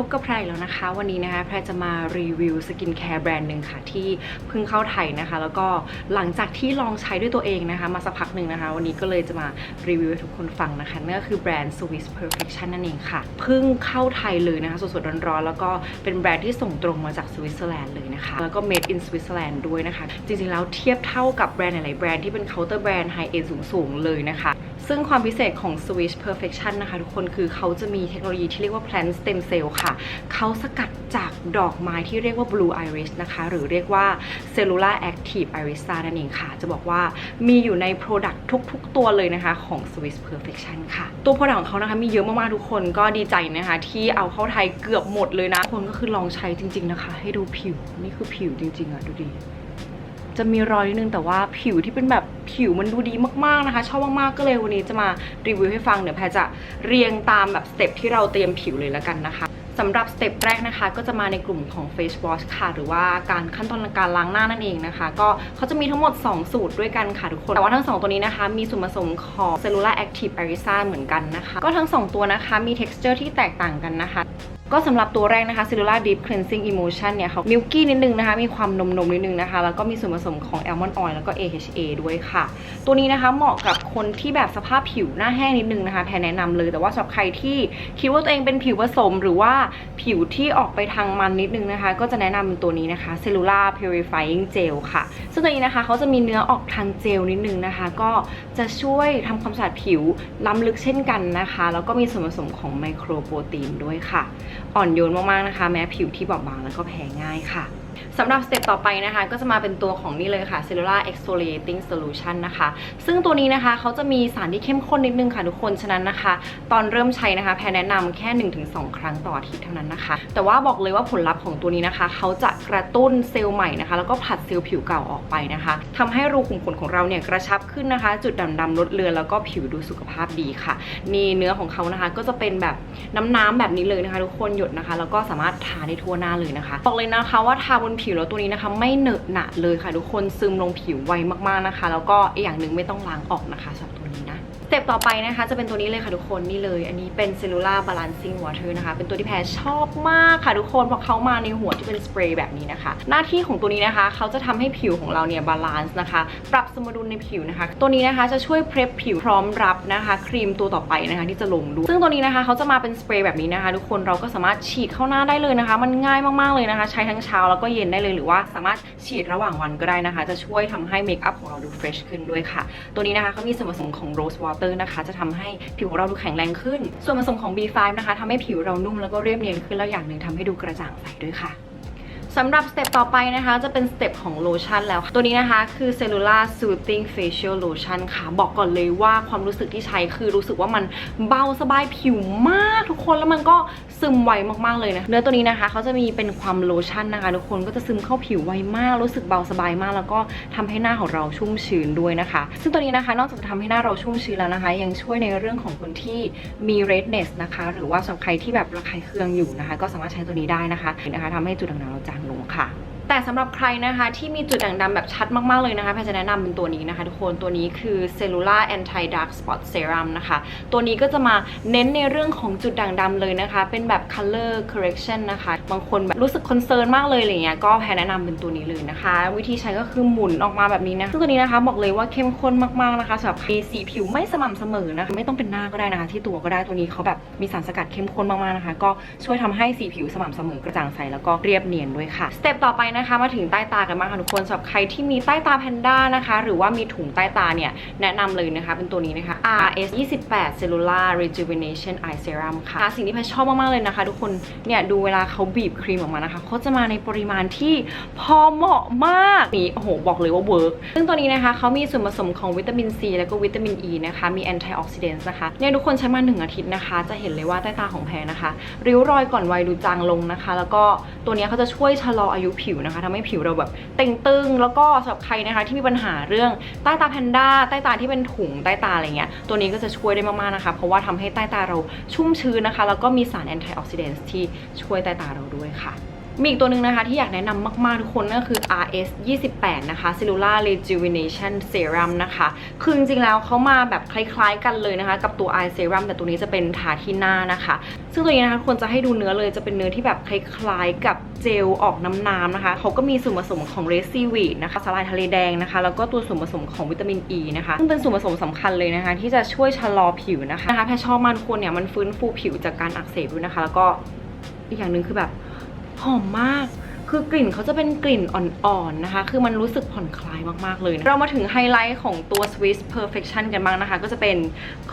พบกับแพรแล้วนะคะ วันนี้นะคะแพรจะมารีวิวสกินแคร์แบรนด์หนึ่งค่ะ ที่เพิ่งเข้าไทยนะคะ แล้วก็หลังจากที่ลองใช้ด้วยตัวเองนะคะ มาสักพักหนึ่งนะคะ วันนี้ก็เลยจะมารีวิวให้ทุกคนฟังนะคะนั่นก็คือแบรนด์ Swiss Perfection นั่นเองค่ะเพิ่งเข้าไทยเลยนะคะสดๆร้อนๆแล้วก็เป็นแบรนด์ที่ส่งตรงมาจากสวิตเซอร์แลนด์เลยนะคะ แล้วก็ made in Switzerland ด้วยนะคะ จริงๆแล้วเทียบเท่ากับแบรนด์หลายๆแบรนด์ที่เป็นเคาน์เตอร์แบรนด์ไฮเอ็นสูงๆเลยนะคะ ซึ่งความพิเศษของ Swiss Perfection นะคะทุกคนคือเขาจะมีเทคโนโลยีที่เรียกว่า plant stem cell ค่ะ เขาสกัดจากดอกไม้ที่เรียกว่า blue iris นะคะ หรือเรียกว่า cellular active irisa นั่นเองค่ะ จะบอกว่ามีอยู่ใน product ทุกๆ ตัวเลยนะคะของ Swiss Perfection ค่ะ ตัว product ของเขานะคะมีเยอะมากๆ ทุกคนก็ดีใจนะคะ ที่เอาเข้าไทยเกือบหมดเลยนะคนก็คือลองใช้จริง ๆ นะคะ ให้ดูผิวนี่คือผิวจริง ๆอะดูดิ จะมีรอยนิดนึงแต่ว่าผิวที่เป็นแบบผิวมันดูดีมากๆนะคะ ชอบมากๆก็เลยวันนี้จะมารีวิวให้ฟังเดี๋ยวแพรจะเรียงตามแบบสเต็ปที่เราเตรียมผิวเลยแล้วกันนะคะสำหรับสเต็ปแรกนะคะ ก็จะมาในกลุ่มของ face wash ค่ะ หรือว่าการขั้นตอนการล้างหน้านั่นเองนะคะ ก็เขาจะมีทั้งหมด 2 สูตรด้วยกันค่ะทุกคน แต่ว่าทั้ง 2 ตัวนี้นะคะ มีส่วนผสมของ cellular active arisa เหมือนกันนะคะ ก็ทั้ง 2 ตัวนะคะมี texture ที่แตกต่างกันนะคะ ก็สำหรับตัวแรกนะคะ Cellular Deep Cleansing Emulsion เนี่ยเขามิลกี้นิดนึงนะคะ มีความนมนมๆนิดนึงนะคะ แล้วก็มีส่วนผสมของ Almond Oil แล้วก็ AHA ด้วยค่ะ ตัวนี้นะคะเหมาะกับคนที่แบบสภาพผิวหน้าแห้งนิดนึงนะคะแพรแนะนำเลย แต่ว่าสำหรับใครที่คิดว่าตัวเองเป็นผิวผสม หรือว่าผิวที่ออกไปทางมันนิดนึงนะคะ ก็จะแนะนำเป็นตัวนี้นะคะ Cellular Purifying Gel ค่ะ ซึ่งตัวนี้นะคะเขาจะมีเนื้อออกทางเจลนิดนึงนะคะ ก็จะช่วยทำความสะอาดผิวล้ำลึกเช่นกันนะคะ แล้วก็มีส่วนผสมของไมโครโปรตีนด้วยค่ะ อ่อนโยนมากๆนะคะ แม้ผิวที่บอบบางแล้วก็แพ้ง่ายค่ะ สำหรับสเต็ปต่อไปนะคะ ก็จะมาเป็นตัวของนี่เลยค่ะ Cellular Exfoliating Solution นะคะ ซึ่งตัวนี้นะคะเขาจะมีสารที่เข้มข้นนิดนึงค่ะทุกคน ฉะนั้นนะคะ ตอนเริ่มใช้นะคะ แพรแนะนำแค่ 1-2 ครั้งต่ออาทิตย์เท่านั้นนะคะ แต่ว่าบอกเลยว่าผลลัพธ์ของตัวนี้นะคะ เขาจะกระตุ้นเซลล์ใหม่นะคะ แล้วก็ผลัดเซลล์ผิวเก่าออกไปนะคะทำให้รูขุมขนของเราเนี่ยกระชับขึ้นนะคะ จุดด่างๆลดเลือนแล้วก็ผิวดูสุขภาพดีค่ะ นี่เนื้อของเขานะคะก็จะเป็นแบบน้ำๆแบบนี้เลยนะคะ ทุกคนหยดนะคะ แล้วก็สามารถทาได้ทั่วหน้าเลยนะคะ บอกเลยนะคะว่าทาบนนผิวแล้วตัวนี้นะคะ ไม่เหนอะหนะเลยค่ะ ทุกคนซึมลงผิวไวมากๆนะคะ แล้วก็อีกอย่างหนึ่งไม่ต้องล้างออกนะคะสำหรับตัวนี้นะส เต็ปต่อไปนะคะจะเป็นตัวนี้เลยค่ะทุกคนนี่เลย อันนี้เป็น cellular balancing water นะคะ เป็นตัวที่แพรชอบมากค่ะทุกคนเพราะเขามาในหัวที่เป็นสเปรย์แบบนี้นะคะ หน้าที่ของตัวนี้นะคะเขาจะทำให้ผิวของเราเนี่ยบาลานซ์นะคะ ปรับสมดุลในผิวนะคะ ตัวนี้นะคะจะช่วยเพร p ผิวพร้อมรับนะคะ ครีมตัวต่อไปนะคะ ที่จะลงด้วยซึ่งตัวนี้นะคะเขาจะมาเป็นสเปรย์แบบนี้นะคะ ทุกคนเราก็สามารถฉีดเข้าหน้าได้เลยนะคะ มันง่ายมากๆเลยนะคะ ใช้ทั้งเช้าแล้วก็เย็นได้เลยหรือว่าสามารถฉีดระหว่างวันก็ได้นะคะ จะช่วยทำให้เมคอัพของเราดูเฟรชขึ้นด้วยค่ะ ตัวนี้นะคะเขามีส่วนผสมของนะคะ จะทำให้ผิวเราดูแข็งแรงขึ้น ส่วนผสมของ B5 นะคะทำให้ผิวเรานุ่มแล้วก็เรียบเนียนขึ้นแล้วอย่างหนึ่งทำให้ดูกระจ่างใสด้วยค่ะ สำหรับสเต็ปต่อไปนะคะ จะเป็นสเต็ปของโลชั่นแล้ว ตัวนี้นะคะคือ Cellular Soothing Facial Lotion ค่ะ บอกก่อนเลยว่าความรู้สึกที่ใช้คือรู้สึกว่ามันเบาสบายผิวมากทุกคนแล้วมันก็ซึมไวมากๆเลยนะ เนื้อตัวนี้นะคะเขาจะมีเป็นความโลชั่นนะคะทุกคนก็จะซึมเข้าผิวไวมาก รู้สึกเบาสบายมาก แล้วก็ทำให้หน้าของเราชุ่มชื้นด้วยนะคะ ซึ่งตัวนี้นะคะนอกจากจะทำให้หน้าเราชุ่มชื้นแล้วนะคะ ยังช่วยในเรื่องของคนที่มี redness นะคะ หรือว่าสำหรับใครที่แบบระคายเคืองอยู่นะคะ ก็สามารถใช้ตัวนี้ได้นะคะนะคะทำให้จุดด่างๆเราจาง ลงค่ะ แต่สำหรับใครนะคะที่มีจุดด่างดำแบบชัดมากๆเลยนะคะแพรจะแนะนำเป็นตัวนี้นะคะทุกคนตัวนี้คือ Cellular Anti Dark Spot Serum นะคะ ตัวนี้ก็จะมาเน้นในเรื่องของจุดด่างดำเลยนะคะ เป็นแบบ color correction นะคะ บางคนแบบรู้สึกคอนเซิร์นมากเลยอะไรเงี้ยก็แพรแนะนำเป็นตัวนี้เลยนะคะ วิธีใช้ก็คือหมุนออกมาแบบนี้นะซึ่งตัวนี้นะคะบอกเลยว่าเข้มข้นมากๆนะคะสำหรับมีสีผิวไม่สม่ำเสมอนะคะไม่ต้องเป็นหน้าก็ได้นะคะ ที่ตัวก็ได้ตัวนี้เขาแบบมีสารสกัดเข้มข้นมากๆนะคะ ก็ช่วยทำให้สีผิวสม่ำเสมอกระจ่างใสแล้วก็เรียบเนียนด้วยค่ะสเต็ปต่อไปนะคะมาถึงใต้ตากันบ้างค่ะทุกคนสำหรับใครที่มีใต้ตาแพนด้านะคะ หรือว่ามีถุงใต้ตาเนี่ยแนะนำเลยนะคะเป็นตัวนี้นะคะ RS 28 Cellular Rejuvenation Eye Serum ค่ะสิ่งที่แพนชอบมากๆเลยนะคะ ทุกคนเนี่ยดูเวลาเขาบีบครีมออกมานะคะเขาจะมาในปริมาณที่พอเหมาะมากนี่โอ้โหบอกเลยว่าเวิร์กซึ่งตัวนี้นะคะเขามีส่วนผสมของวิตามินซีแล้วก็วิตามินอ e ีนะคะมีแอนตี้ออกซิเดนต์นะคะเนี่ยทุกคนใช้มาหนึ่งอาทิตย์นะคะ จะเห็นเลยว่าใต้ตาของแพรนะคะ ริ้วรอยก่อนวัยดูจางลงนะคะ แล้วก็ตัวนี้เขาจะช่วยชะลออายุผิวนะคะทำให้ผิวเราแบบเต่งตึงแล้วก็สำหรับใครนะคะที่มีปัญหาเรื่องใต้ตาแพนด้าใต้ตาที่เป็นถุงใต้ตาอะไรเงี้ยตัวนี้ก็จะช่วยได้มากๆนะคะ เพราะว่าทำให้ใต้ตาเราชุ่มชื้นนะคะ แล้วก็มีสารแอนตี้ออกซิเดนต์ที่ช่วยใต้ตาเราด้วยค่ะ มีอีกตัวหนึ่งนะคะที่อยากแนะนำมาก ๆ ทุกคนนั่นก็คือ RS 28 นะคะ Cellular Rejuvenation Serum นะคะ คือจริง ๆ แล้วเขามาแบบคล้ายๆ กันเลยนะคะ กับตัว Eye Serum แต่ตัวนี้จะเป็นทาที่หน้านะคะ ซึ่งตัวนี้นะคะควรจะให้ดูเนื้อเลยจะเป็นเนื้อที่แบบคล้ายๆ กับเจลออกน้ำๆนะคะ เขาก็มีส่วนผสมของเรซิวีดนะคะสลายทะเลแดงนะคะ แล้วก็ตัวส่วนผสมของวิตามินอ e ีนะคะ ซึ่งเป็นส่วนผสมสำคัญเลยนะคะ ที่จะช่วยชะลอผิวนะคะนะคะแพรชอบมากทุกคนเนี่ยมันฟื้นฟูผิวจากการอักเสบด้วยนะคะ แล้วก็อีกอย่างหนึ่งคือแบบ หอมมาก คือกลิ่นเขาจะเป็นกลิ่นอ่อนๆนะคะ คือมันรู้สึกผ่อนคลายมากๆเลย เรามาถึงไฮไลท์ของตัว Swiss Perfection กันบ้างนะคะ ก็จะเป็น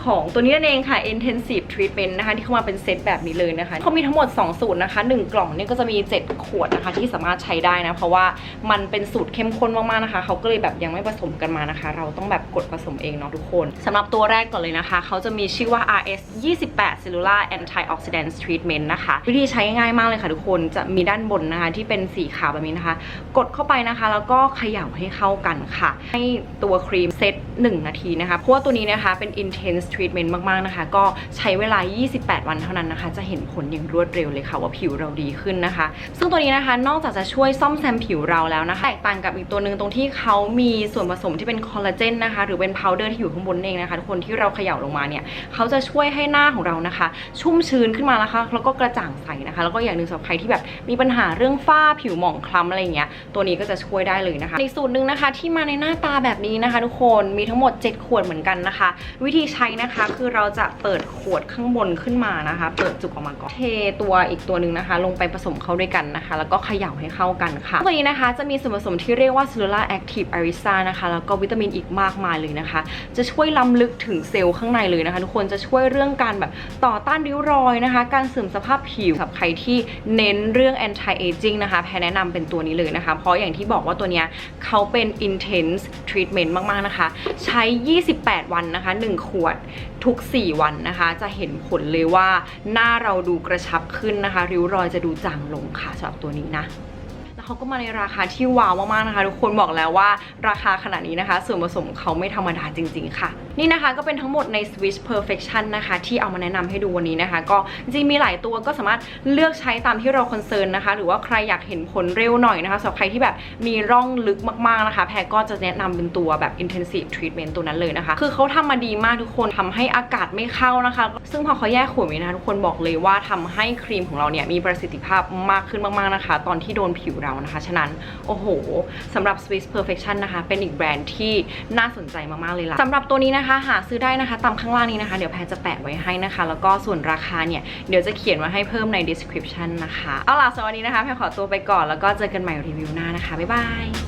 ของตัวนี้นั่นเองค่ะ Intensive Treatment นะคะ ที่เข้ามาเป็นเซตแบบนี้เลยนะคะเขามีทั้งหมด 2 สูตรนะคะ 1 กล่องเนี่ยก็จะมี 7 ขวดนะคะ ที่สามารถใช้ได้นะ เพราะว่ามันเป็นสูตรเข้มข้นมากๆนะคะ เขาก็เลยแบบยังไม่ผสมกันมานะคะ เราต้องแบบกดผสมเองเนาะทุกคนสำหรับตัวแรกก่อนเลยนะคะเขาจะมีชื่อว่า RS 28 Cellular Antioxidant Treatment นะคะ วิธีใช้ง่ายมากเลยค่ะทุกคนจะมีด้านบนนะคะที่เป็นสีขาวแบบนี้นะคะ กดเข้าไปนะคะ แล้วก็เขย่าให้เข้ากันค่ะ ให้ตัวครีมเซต1 นาทีนะคะ เพราะว่าตัวนี้นะคะเป็น intense treatment มากๆนะคะ ก็ใช้เวลา 28 วันเท่านั้นนะคะ จะเห็นผลอย่างรวดเร็วเลยค่ะว่าผิวเราดีขึ้นนะคะ ซึ่งตัวนี้นะคะนอกจากจะช่วยซ่อมแซมผิวเราแล้วนะคะแตกต่างกับอีกตัวหนึ่งตรงที่เขามีส่วนผสมที่เป็นคอลลาเจนนะคะ หรือเป็นพาวเดอร์ที่อยู่ข้างบนเองนะคะทุกคนที่เราเขย่าลงมาเนี่ยเขาจะช่วยให้หน้าของเรานะคะ ชุ่มชื้นขึ้นมานะคะแล้วก็กระจ่างใสนะคะ แล้วก็อย่างหนึ่งสำหรับใครที่แบบมีปัญหาเรื่องฝ้าผิวหมองคล้ำอะไรเงี้ยตัวนี้ก็จะช่วยได้เลยนะคะ ในสูตรหนึ่งนะคะที่มาในหน้าตาแบบนี้นะคะ ทุกคนมีทั้งหมด 7 ขวดเหมือนกันนะคะ วิธีใช้นะคะคือเราจะเปิดขวดข้างบนขึ้นมานะคะ เปิดจุกออกมาก่อนเทตัวอีกตัวหนึ่งนะคะ ลงไปผสมเข้าด้วยกันนะคะ แล้วก็เขย่าให้เข้ากันค่ะตัวนี้นะคะจะมีส่วนผสมที่เรียกว่า Cellular Active Arisa นะคะแล้วก็วิตามินอีกมากมายเลยนะคะ จะช่วยล้ำลึกถึงเซลล์ข้างในเลยนะคะ ทุกคนจะช่วยเรื่องการแบบต่อต้านริ้วรอยนะคะ การเสื่อมสภาพผิวสำหรับใครที่เน้นเรื่อง anti aging นะคะแพรแนะนำเป็นตัวนี้เลยนะคะ เพราะอย่างที่บอกว่าตัวเนี้ยเขาเป็น intense treatment มากๆนะคะ ใช้ 28 วันนะคะ 1 ขวดทุก 4 วันนะคะ จะเห็นผลเลยว่าหน้าเราดูกระชับขึ้นนะคะ ริ้วรอยจะดูจางลงค่ะสำหรับตัวนี้นะแล้วเขาก็มาในราคาที่ว้าวมากๆนะคะ ทุกคนบอกแล้วว่าราคาขนาดนี้นะคะ ส่วนผสมเขาไม่ธรรมดาจริง ๆ ค่ะ นี่นะคะก็เป็นทั้งหมดใน Swiss Perfection นะคะ ที่เอามาแนะนำให้ดูวันนี้นะคะ ก็จริงมีหลายตัวก็สามารถเลือกใช้ตามที่เราคอนเซิร์นนะคะ หรือว่าใครอยากเห็นผลเร็วหน่อยนะคะสำหรับใครที่แบบมีร่องลึกมากๆนะคะ แพรก็จะแนะนำเป็นตัวแบบ intensive treatment ตัวนั้นเลยนะคะ คือเขาทำมาดีมากทุกคนทำให้อากาศไม่เข้านะคะ ซึ่งพอเขาแยกขวดไว้นะคะทุกคนบอกเลยว่าทำให้ครีมของเราเนี่ยมีประสิทธิภาพมากขึ้นมากๆนะคะ ตอนที่โดนผิวเรานะคะ ฉะนั้นโอ้โหสำหรับ Swiss Perfection นะคะ เป็นอีกแบรนด์ที่น่าสนใจมากๆเลยล่ะสำหรับตัวนี้นะคะ หาซื้อได้นะคะตามข้างล่างนี้นะคะ เดี๋ยวแพรจะแปะไว้ให้นะคะ แล้วก็ส่วนราคาเนี่ย เดี๋ยวจะเขียนไว้ให้เพิ่มใน description นะคะ เอาล่ะสำหรับวันนี้นะคะแพรขอตัวไปก่อนแล้วก็เจอกันใหม่รีวิวหน้านะคะบ๊ายบาย